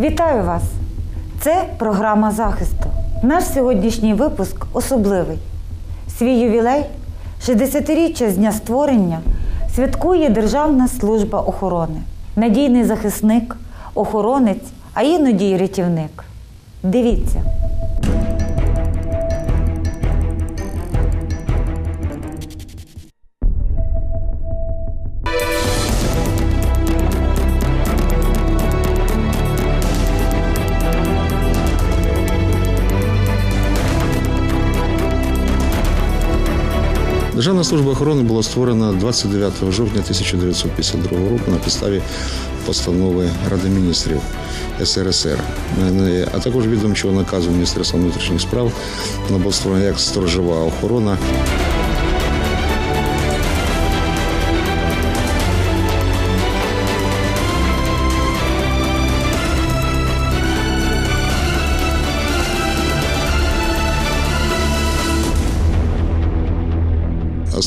Вітаю вас! Це програма захисту. Наш сьогоднішній випуск особливий. Свій ювілей, 60-річчя з дня створення, святкує Державна служба охорони. Надійний захисник, охоронець, а іноді й рятівник. Дивіться. Державна служба охорони була створена 29 жовтня 1952 року на підставі постанови Ради міністрів СРСР, Е, а також відомчого наказу Міністерства внутрішніх справ. Вона була створена як сторожова охорона.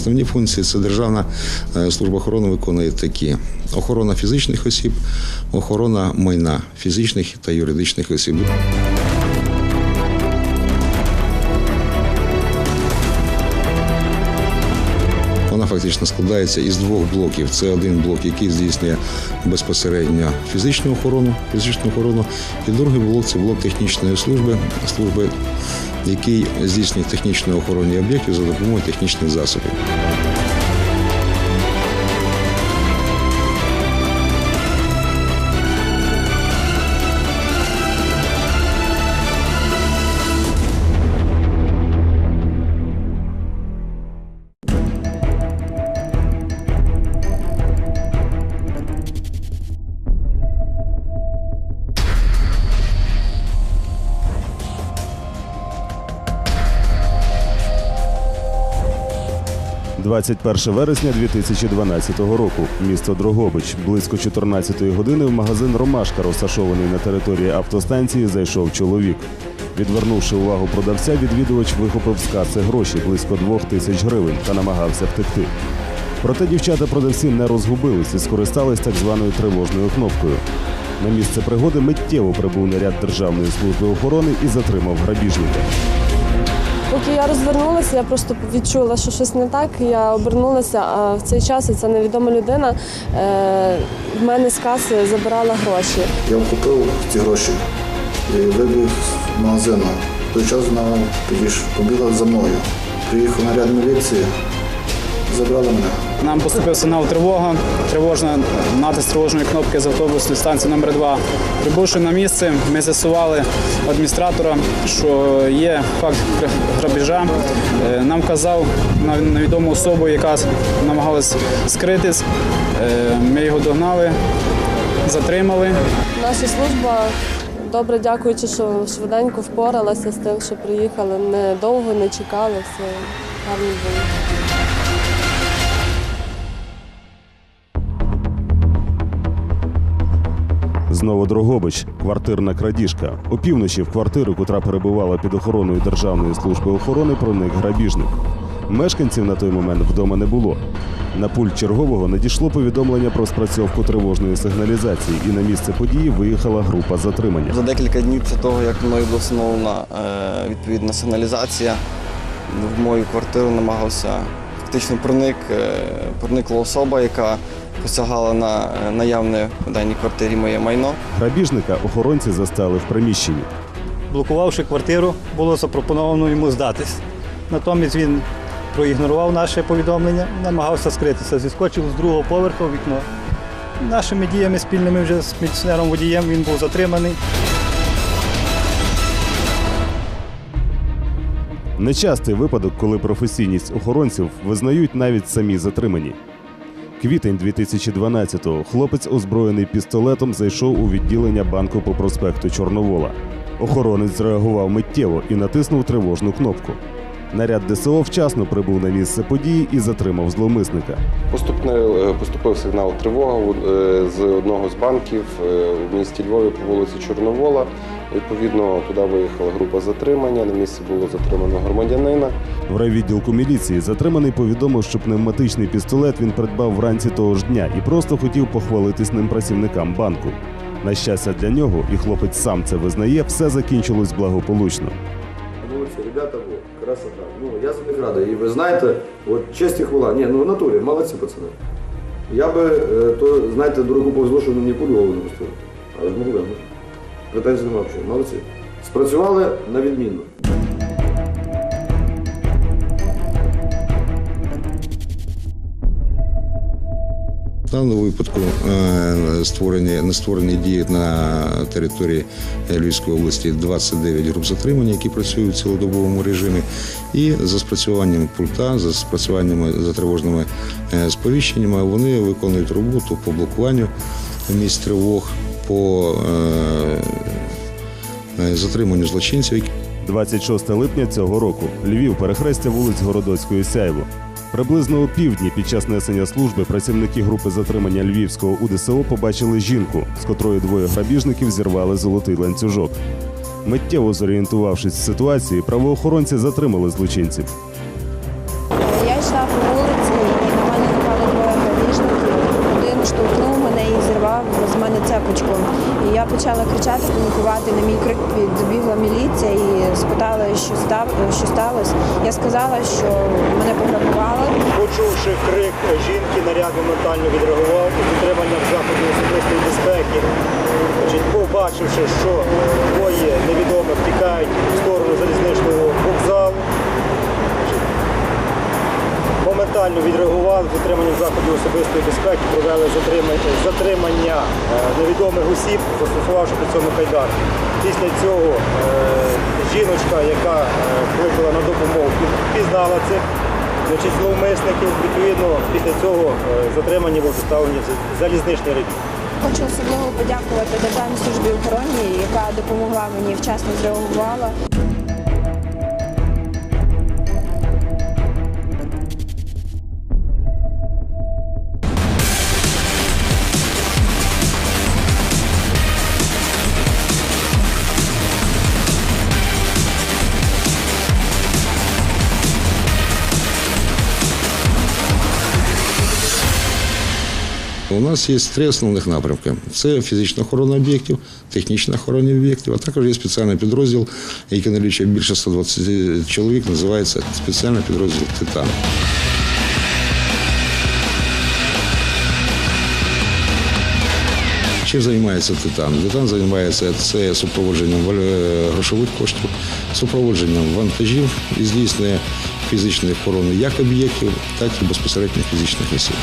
Основні функції це Державна е, служба охорони виконує такі: охорона фізичних осіб, охорона майна фізичних та юридичних осіб. Вона фактично складається із двох блоків. Це один блок, який здійснює безпосередньо фізичну охорону, фізичну охорону, і другий блок це блок технічної служби, служби, який здійснює технічну охорону об'єктів за допомогою технічних засобів. – 21 вересня 2012 року. Місто Дрогобич. Близько 14-ї години в магазин Ромашка, розташований на території автостанції, зайшов чоловік. Відвернувши увагу продавця, відвідувач вихопив з каси гроші близько двох тисяч гривень та намагався втекти. Проте дівчата-продавці не розгубились і скористались так званою тривожною кнопкою. На місце пригоди миттєво прибув наряд Державної служби охорони і затримав грабіжника. Поки я розвернулася, я просто відчула, що щось не так. Я обернулася, а в цей час ця невідома людина е, в мене з каси забирала гроші. Я купив ці гроші і вибіг з магазину. В той час вона побігла за мною. Приїхав наряд міліції, забрали мене. Нам поступив сигнал тривога, тривожна натиск тривожної кнопки з автобусної станції номер 2 Прибувши на місце, ми з'ясували адміністратора, що є факт грабіжа. Е, Нам вказав на невідому особу, яка намагалась скритись. Е, Ми його догнали, затримали. Наша служба добре, дякуючи, що швиденько впоралася з тим, що приїхали. Не довго не чекали, все гарно було. Знову Дрогобич, квартирна крадіжка. Опівночі в квартиру, котра перебувала під охороною Державної служби охорони, проник грабіжник. Мешканців на той момент вдома не було. На пульт чергового надійшло повідомлення про спрацьовку тривожної сигналізації, і на місце події виїхала група затримання. За декілька днів після того, як мною була встановлена е, відповідна сигналізація, в мою квартиру намагався фактично проник, е, проникла особа, яка посягала на е, наявне в даній квартирі моє майно. Грабіжника охоронці застали в приміщенні. Блокувавши квартиру, було запропоновано йому здатись. Натомість він проігнорував наше повідомлення, намагався скритися, зіскочив з другого поверху в вікно. Нашими діями спільними вже з міліціонером водієм він був затриманий. Нечастий випадок, коли професійність охоронців визнають навіть самі затримані. Квітень 2012-го хлопець, озброєний пістолетом, зайшов у відділення банку по проспекту Чорновола. Охоронець зреагував миттєво і натиснув тривожну кнопку. Наряд ДСО вчасно прибув на місце події і затримав зловмисника. Поступне е, поступив сигнал тривога е, з одного з банків е, в місті Львові по вулиці Чорновола. Відповідно, туди виїхала група затримання. На місці було затримано громадянина. В райвідділку міліції затриманий повідомив, що пневматичний пістолет він придбав вранці того ж дня і просто хотів похвалитись ним працівникам банку. На щастя для нього, і хлопець сам це визнає, все закінчилось благополучно. Ребята, красота. Ну, я за них радий. І ви знаєте, от честь і хвала. Ні, ну в натурі, молодці пацани. Я би, е, то, знаєте, дураку повезло, що мені пулю голову не пустили. Але ж могли. Претензій немає взагалі. Молодці. Спрацювали на відмінно. В даному випадку е, створені, не створені діють на території Львівської області 29 груп затримання, які працюють в цілодобовому режимі. І за спрацюванням пульта, за спрацюваннями за тривожними е, сповіщеннями, вони виконують роботу по блокуванню місць тривог, по е, е, затриманню злочинців, які 26 липня цього року Львів, перехрестя вулиць Городоцької Сяйво. Приблизно у півдні під час несення служби працівники групи затримання Львівського УДСО побачили жінку, з котрої двоє грабіжників зірвали золотий ланцюжок. Миттєво зорієнтувавшись в ситуації, правоохоронці затримали злочинців. Мене. І я почала кричати, панікувати. На мій крик підбігла міліція і спитала, що став, що сталося. Я сказала, що мене пограбували. Почувши крик жінки, наряд моментально відреагував із дотриманням заходів особистої безпеки. Значить, побачивши, що двоє невідомих тікають в сторону залізничного вокзалу, моментально відреагували з дотриманням заходів особистої безпеки, провели затримання, затримання е, невідомих осіб, застосувавши при цьому кайдан. Після цього е, жіночка, яка е, кликала на допомогу, пі- пізнала цих значить, зловмисників. Відповідно, після цього е, затримані були доставлені залізничний рейд. Хочу особливо подякувати Державній службі охорони, яка допомогла мені вчасно зреагувала. Нас є три основних напрямки: це фізична охорона об'єктів, технічна охорона об'єктів, а також є спеціальний підрозділ, який налічує більше 120 чоловік, називається спеціальний підрозділ Титан. Чим займається Титан? Титан займається це супроводженням грошових коштів, супроводженням вантажів і здійснює фізичної охорони як об'єктів, так і безпосередньо фізичних осіб.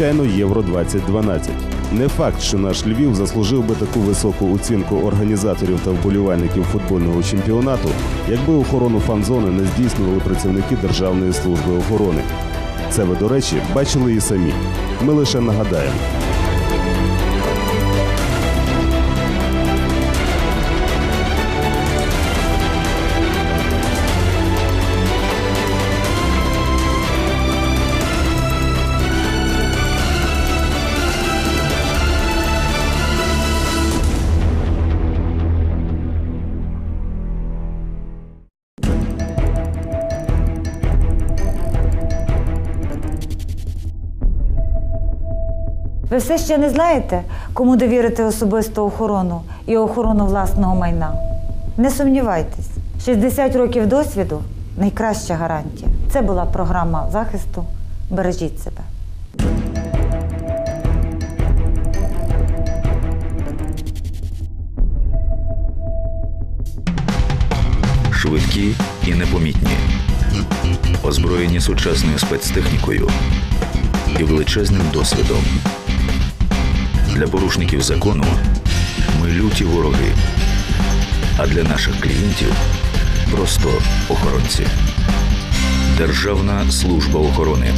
Звичайно, Євро 2012. Не факт, що наш Львів заслужив би таку високу оцінку організаторів та вболівальників футбольного чемпіонату, якби охорону фан-зони не здійснювали працівники Державної служби охорони. Це ви, до речі, бачили і самі. Ми лише нагадаємо. Ви все ще не знаєте, кому довірити особисту охорону і охорону власного майна? Не сумнівайтесь, 60 років досвіду найкраща гарантія. Це була програма захисту. Бережіть себе. швидкі і непомітні, озброєні сучасною спецтехнікою і величезним досвідом. Для порушників закону ми люті вороги, а для наших клієнтів просто охоронці. Державна служба охорони